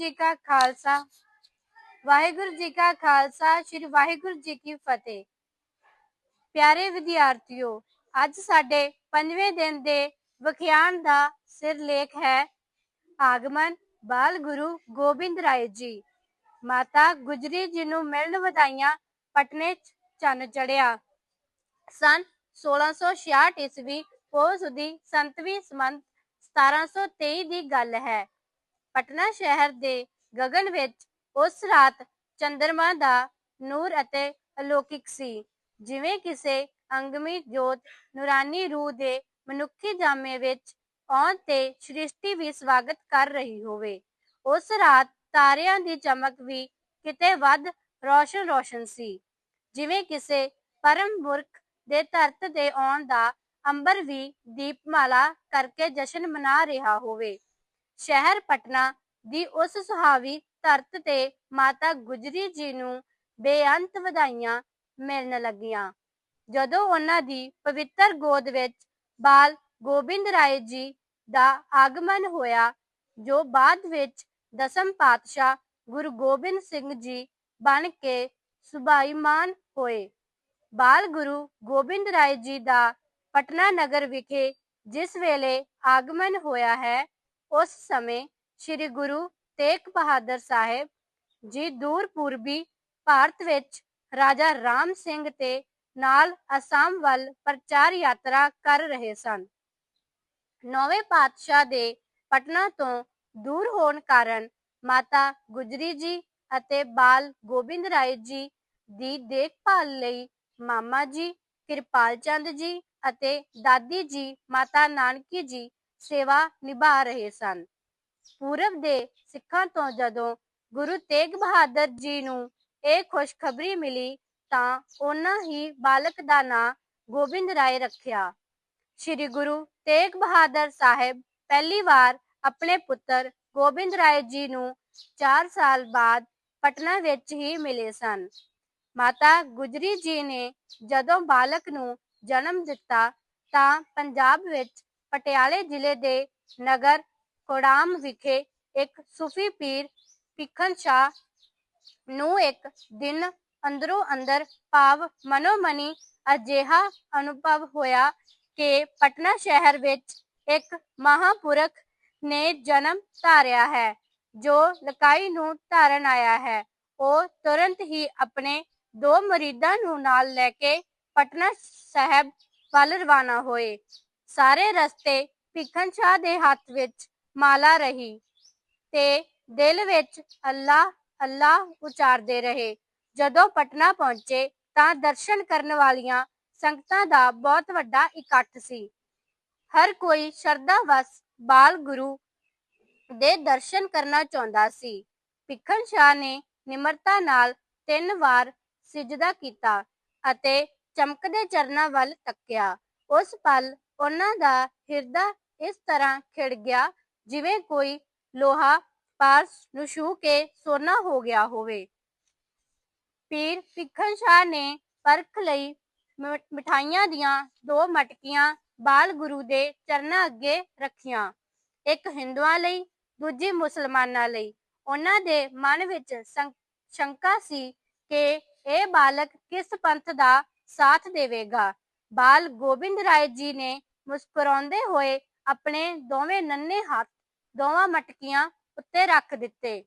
ਜੀ ਕਾ ਖਾਲਸਾ। ਵਾਹਿਗੁਰੂ ਜੀ ਕਾ ਖਾਲਸਾ, ਸ੍ਰੀ ਵਾਹਿਗੁਰੂ ਜੀ ਕੀ ਫਤਿਹ। ਪਿਆਰੇ ਵਿਦਿਆਰਥੀਓ, ਅੱਜ ਸਾਡੇ ਪੰਜਵੇਂ ਦਿਨ ਦੇ ਵਿਖਿਆਨ ਦਾ ਸਿਰਲੇਖ ਹੈ, ਆਗਮਨ ਬਾਲ ਗੁਰੂ ਗੋਬਿੰਦ ਰਾਏ ਜੀ। ਮਾਤਾ ਗੁਜਰੀ ਜੀ ਨੂੰ ਮਿਲਣ ਵਧਾਈਆਂ ਪਟਨੇ ਚੰਨ ਚੜਿਆ ਸਨ 1666 ਈਸਵੀ ਪੋਹ ਦੀ ਸੰਤਵੀਂ ਸਮੰਤ 1723 ਦੀ ਗੱਲ ਹੈ। ਪਟਨਾ ਸ਼ਹਿਰ ਦੇ ਗਗਨ ਵਿੱਚ ਉਸ ਰਾਤ ਚੰਦਰਮਾ ਦਾ ਨੂਰ ਅਤੇ ਅਲੌਕਿਕ ਸੀ। ਜਿਵੇਂ ਕਿਸੇ ਅੰਗਮੀ ਜੋਤ ਨੂਰਾਨੀ ਰੂਹ ਦੇ ਮਨੁੱਖੀ ਜਾਮੇ ਵਿੱਚ ਆਉਣ ਤੇ ਸ੍ਰਿਸ਼ਟੀ ਵੀ ਸਵਾਗਤ ਕਰ ਰਹੀ ਹੋਵੇ। ਉਸ ਰਾਤ ਤਾਰਿਆਂ ਦੀ ਚਮਕ ਵੀ ਕਿਤੇ ਵੱਧ ਰੋਸ਼ਨ ਰੋਸ਼ਨ ਸੀ। ਜਿਵੇਂ ਕਿਸੇ ਪਰਮ ਮੁਰਖ ਦੇ ਧਰਤ ਦੇ ਆਉਣ ਦਾ ਅੰਬਰ ਵੀ ਦੀਪਮਾਲਾ ਕਰਕੇ ਜਸ਼ਨ ਮਨਾ ਰਿਹਾ ਹੋਵੇ। ਸ਼ਹਿਰ ਪਟਨਾ ਦੀ ਉਸ ਸੁਹਾਵੀ ਧਰਤ ਤੇ ਮਾਤਾ ਗੁਜਰੀ ਜੀ ਨੂੰ ਬੇਅੰਤ ਵਧਾਈਆਂ ਮਿਲਣ ਲੱਗੀਆਂ। ਜਦੋਂ ਉਹਨਾਂ ਦੀ ਪਵਿੱਤਰ ਗੋਦ ਵਿੱਚ ਬਾਲ ਗੋਬਿੰਦ ਰਾਏ ਜੀ ਦਾ ਆਗਮਨ ਹੋਇਆ, ਜੋ ਬਾਅਦ ਵਿੱਚ ਦਸਮ ਪਾਤਸ਼ਾਹ ਗੁਰੂ ਗੋਬਿੰਦ ਸਿੰਘ ਜੀ ਬਣ ਕੇ ਸੁਭਾਈਮਾਨ ਹੋਏ। ਬਾਲ ਗੁਰੂ ਗੋਬਿੰਦ ਰਾਏ ਜੀ ਦਾ ਪਟਨਾ ਨਗਰ ਵਿਖੇ ਜਿਸ ਵੇਲੇ ਆਗਮਨ ਹੋਇਆ ਹੈ ਉਸ ਸਮੇਂ ਸ੍ਰੀ ਗੁਰੂ ਤੇਗ ਬਹਾਦਰ ਸਾਹਿਬ ਜੀ ਦੂਰ ਪੂਰਬੀ ਭਾਰਤ ਵਿੱਚ ਰਾਜਾ ਰਾਮ ਸਿੰਘ ਤੇ ਨਾਲ ਅਸਾਮ ਵੱਲ ਪ੍ਰਚਾਰ ਯਾਤਰਾ ਕਰ ਰਹੇ ਸਨ। ਨੌਵੇਂ ਪਾਤਸ਼ਾਹ ਦੇ ਪਟਨਾ ਤੋਂ ਦੂਰ ਹੋਣ ਕਾਰਨ ਮਾਤਾ ਗੁਜਰੀ ਜੀ ਅਤੇ ਬਾਲ ਗੋਬਿੰਦ ਰਾਏ ਜੀ ਦੀ ਦੇਖਭਾਲ ਲਈ ਮਾਮਾ ਜੀ, ਕਿਰਪਾਲ ਚੰਦ ਜੀ ਅਤੇ ਦਾਦੀ ਜੀ, ਮਾਤਾ ਨਾਨਕੀ ਜੀ ਸੇਵਾ ਨਿਭਾ ਰਹੇ ਸਨ। ਪੂਰਬ ਦੇ ਸਿੱਖਾਂ ਤੋਂ ਜਦੋਂ ਗੁਰੂ ਤੇਗ ਬਹਾਦਰ ਜੀ ਨੂੰ ਇਹ ਖੁਸ਼ਖਬਰੀ ਮਿਲੀ ਤਾਂ ਉਹਨਾਂ ਹੀ ਬਾਲਕ ਦਾ ਨਾਂ ਗੋਬਿੰਦ ਰਾਏ ਰੱਖਿਆ। ਸ੍ਰੀ ਗੁਰੂ ਤੇਗ ਬਹਾਦਰ ਸਾਹਿਬ ਪਹਿਲੀ ਵਾਰ ਆਪਣੇ ਪੁੱਤਰ ਗੋਬਿੰਦ ਰਾਏ ਜੀ ਨੂੰ 4 ਸਾਲ ਬਾਅਦ ਪਟਨਾ ਵਿੱਚ ਹੀ ਮਿਲੇ ਸਨ। ਮਾਤਾ ਗੁਜਰੀ ਜੀ ਨੇ ਜਦੋਂ ਬਾਲਕ ਨੂੰ ਜਨਮ ਦਿੱਤਾ ਤਾਂ ਪੰਜਾਬ ਵਿੱਚ ਪਟਿਆਲੇ ਜ਼ਿਲ੍ਹੇ ਦੇ ਨਗਰ ਕੋੜਾਮ ਵਿਖੇ ਇੱਕ ਸੂਫੀ ਪੀਰ ਭਿੱਖਨ ਸ਼ਾਹ ਨੂੰ ਇੱਕ ਦਿਨ ਅੰਦਰੋਂ ਅੰਦਰ ਭਾਵ ਮਨੋਮਨੀ ਅਜਿਹਾ ਅਨੁਭਵ ਹੋਇਆ ਕਿ ਪਟਨਾ ਸ਼ਹਿਰ ਵਿੱਚ ਇੱਕ ਮਹਾਪੁਰਖ ਨੇ ਜਨਮ ਧਾਰਿਆ ਹੈ, ਜੋ ਲਕਾਈ ਨੂੰ ਧਾਰਨ ਆਇਆ ਹੈ। ਉਹ ਤੁਰੰਤ ਹੀ ਆਪਣੇ ਦੋ ਮਰੀਦਾਂ ਨੂੰ ਨਾਲ ਲੈ ਕੇ ਪਟਨਾ ਸਾਹਿਬ ਵੱਲ ਰਵਾਨਾ ਹੋਏ। ਸਾਰੇ ਰਸਤੇ ਭਿੱਖਨ ਸ਼ਾਹ ਦੇ ਹੱਥ ਵਿੱਚ ਮਾਲਾ ਰਹੀ ਤੇ ਦਿਲ ਵਿੱਚ ਅੱਲਾ ਅੱਲਾ ਉਚਾਰਦੇ ਰਹੇ। ਜਦੋਂ ਪਟਨਾ ਪਹੁੰਚੇ ਤਾਂ ਦਰਸ਼ਨ ਕਰਨ ਵਾਲੀਆਂ ਸੰਗਤਾਂ ਦਾ ਬਹੁਤ ਵੱਡਾ ਇਕੱਠ ਸੀ। ਹਰ ਕੋਈ ਸ਼ਰਧਾ ਵਸ ਬਾਲ ਗੁਰੂ ਦੇ ਦਰਸ਼ਨ ਕਰਨਾ ਚਾਹੁੰਦਾ ਸੀ। ਭਿੱਖਨ ਸ਼ਾਹ ਨੇ ਨਿਮਰਤਾ ਨਾਲ ਤਿੰਨ ਵਾਰ ਸਿਜਦਾ ਕੀਤਾ ਅਤੇ ਚਮਕਦੇ ਚਰਨਾਂ ਵੱਲ ਤੱਕਿਆ। ਉਸ ਪਲ ਉਹਨਾਂ ਦਾ ਹਿਰਦਾ ਇਸ ਤਰ੍ਹਾਂ ਖਿੜ ਗਿਆ ਜਿਵੇਂ ਕੋਈ ਲੋਹਾ ਪਾਸ ਨੂੰ ਛੂ ਕੇ ਸੋਨਾ ਹੋ ਗਿਆ ਹੋਵੇ। ਪੀਰ ਭਿੱਖਨ ਸ਼ਾਹ ਨੇ ਪਰਖ ਲਈ ਮਠਾਈਆਂ ਦੀਆਂ ਦੋ ਮਟਕੀਆਂ ਬਾਲ ਗੁਰੂ ਦੇ ਚਰਨਾਂ ਅੱਗੇ ਰੱਖੀਆਂ, ਇੱਕ ਹਿੰਦੂਆਂ ਲਈ, ਦੂਜੀ ਮੁਸਲਮਾਨਾਂ ਲਈ। ਉਹਨਾਂ ਦੇ ਮਨ ਵਿੱਚ ਸ਼ੰਕਾ ਸੀ ਕਿ ਇਹ ਬਾਲਕ ਕਿਸ ਪੰਥ ਦਾ ਸਾਥ ਦੇਵੇਗਾ। ਬਾਲ ਗੋਬਿੰਦ ਰਾਏ ਜੀ ਨੇ ਮੁਸਕਰਾਉਂਦੇ ਹੋਏ ਆਪਣੇ ਦੋਵੇਂ ਨੰਨੇ ਹੱਥ ਦੋਵਾਂ ਮਟਕੀਆਂ ਉੱਤੇ ਰੱਖ ਦਿੱਤੇ।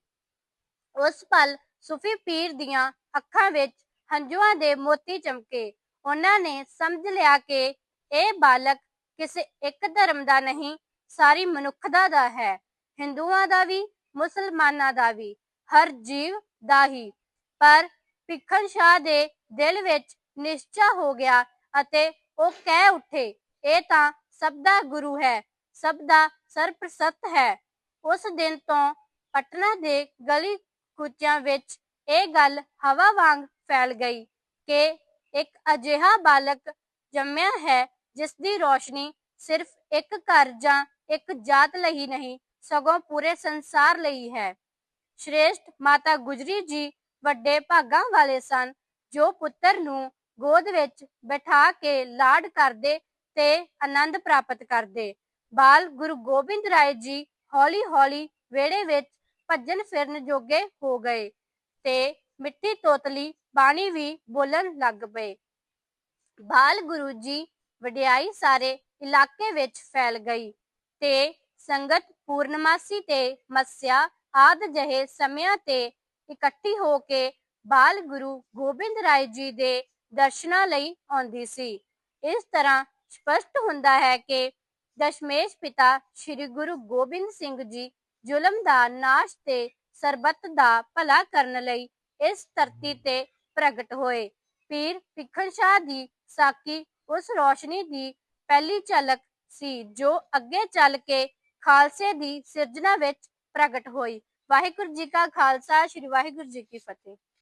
ਉਸ ਪਲ ਸੂਫੀ ਪੀਰ ਦੀਆਂ ਅੱਖਾਂ ਵਿੱਚ ਹੰਝੂਆਂ ਦੇ ਮੋਤੀ ਚਮਕੇ। ਉਹਨਾਂ ਨੇ ਸਮਝ ਲਿਆ ਕਿ ਇਹ ਬਾਲਕ ਕਿਸੇ ਇੱਕ ਧਰਮ ਦਾ ਨਹੀਂ, ਸਾਰੀ ਮਨੁੱਖਤਾ ਦਾ ਹੈ। ਹਿੰਦੂਆਂ ਦਾ ਵੀ, ਮੁਸਲਮਾਨਾਂ ਦਾ ਵੀ, ਹਰ ਜੀਵ ਦਾ ਹੀ। ਪਰ ਭਿੱਖਨ ਸ਼ਾਹ ਦੇ ਦਿਲ ਵਿੱਚ ਨਿਸ਼ਚਾ ਹੋ ਗਿਆ ਅਤੇ ਉਹ ਕਹਿ ਉੱਠੇ ਇਹ ਤਾਂ ਸਭ ਦਾ ਗੁਰੂ ਹੈ, ਸਭ ਦਾ ਸਰਪ੍ਰਸਤ ਹੈ। ਉਸ ਦਿਨ ਤੋਂ ਪਟਨਾ ਦੇ ਗਲੀ ਕੁਚਿਆਂ ਵਿੱਚ ਇਹ ਗੱਲ ਹਵਾ ਵਾਂਗ ਫੈਲ ਗਈ ਕਿ ਇੱਕ ਅਜਿਹਾ ਬਾਲਕ ਜੰਮਿਆ ਹੈ ਜਿਸ ਦੀ ਰੋਸ਼ਨੀ ਸਿਰਫ ਇੱਕ ਘਰ ਜਾਂ ਇੱਕ ਜਾਤ ਲਈ ਨਹੀਂ, ਸਗੋਂ ਪੂਰੇ ਸੰਸਾਰ ਲਈ ਹੈ। ਸ਼੍ਰੇਸ਼ਟ ਮਾਤਾ ਗੁਜਰੀ ਜੀ ਵੱਡੇ ਭਾਗਾਂ ਵਾਲੇ ਸਨ, ਜੋ ਪੁੱਤਰ ਨੂੰ ਗੋਦ ਵਿੱਚ ਬਿਠਾ ਕੇ ਲਾਡ ਕਰਦੇ ਤੇ ਆਨੰਦ ਪ੍ਰਾਪਤ ਕਰਦੇ। ਬਾਲ ਗੁਰੂ ਗੋਬਿੰਦ ਰਾਏ ਜੀ ਹੌਲੀ-ਹੌਲੀ ਵੇੜੇ ਵਿੱਚ ਭੱਜਣ ਫਿਰਨ ਜੋਗੇ ਹੋ ਗਏ ਤੇ ਮਿੱਠੀ ਤੋਤਲੀ ਬਾਣੀ ਵੀ ਬੋਲਣ ਲੱਗ ਪਏ। ਬਾਲ ਗੁਰੂ ਜੀ ਵਡਿਆਈ ਸਾਰੇ ਇਲਾਕੇ ਵਿੱਚ ਫੈਲ ਗਈ ਤੇ ਸੰਗਤ ਪੂਰਨਮਾਸੀ ਤੇ ਮੱਸਿਆ ਆਦ ਜਹੇ ਸਮਿਆਂ ਤੇ ਇਕੱਠੀ ਹੋ ਕੇ ਬਾਲ ਗੁਰੂ ਗੋਬਿੰਦ ਰਾਏ ਜੀ ਦੇ ਦਰਸ਼ਨਾਂ ਲਈ ਆਉਂਦੀ ਸੀ। ਇਸ ਤਰ੍ਹਾਂ ਸਪਸ਼ਟ ਹੁੰਦਾ ਹੈ ਕਿ ਦਸ਼ਮੇਸ਼ ਪਿਤਾ ਸ੍ਰੀ ਗੁਰੂ ਗੋਬਿੰਦ ਸਿੰਘ ਜੀ ਜ਼ੁਲਮ ਦਾ ਨਾਸ਼ ਤੇ ਸਰਬੱਤ ਦਾ ਭਲਾ ਕਰਨ ਲਈ ਇਸ ਧਰਤੀ ਤੇ ਪ੍ਰਗਟ ਹੋਏ। ਪੀਰ ਭਿੱਖਣ ਸ਼ਾਹ ਦੀ ਸਾਕੀ ਉਸ ਰੋਸ਼ਨੀ ਦੀ ਪਹਿਲੀ ਝਲਕ ਸੀ ਜੋ ਅੱਗੇ ਚੱਲ ਕੇ ਖਾਲਸੇ ਦੀ ਸਿਰਜਣਾ ਵਿੱਚ ਪ੍ਰਗਟ ਹੋਈ। ਵਾਹਿਗੁਰੂ ਜੀ ਕਾ ਖਾਲਸਾ ਸ੍ਰੀ ਵਾਹਿਗੁਰੂ ਜੀ ਕੀ ਫਤਿਹ।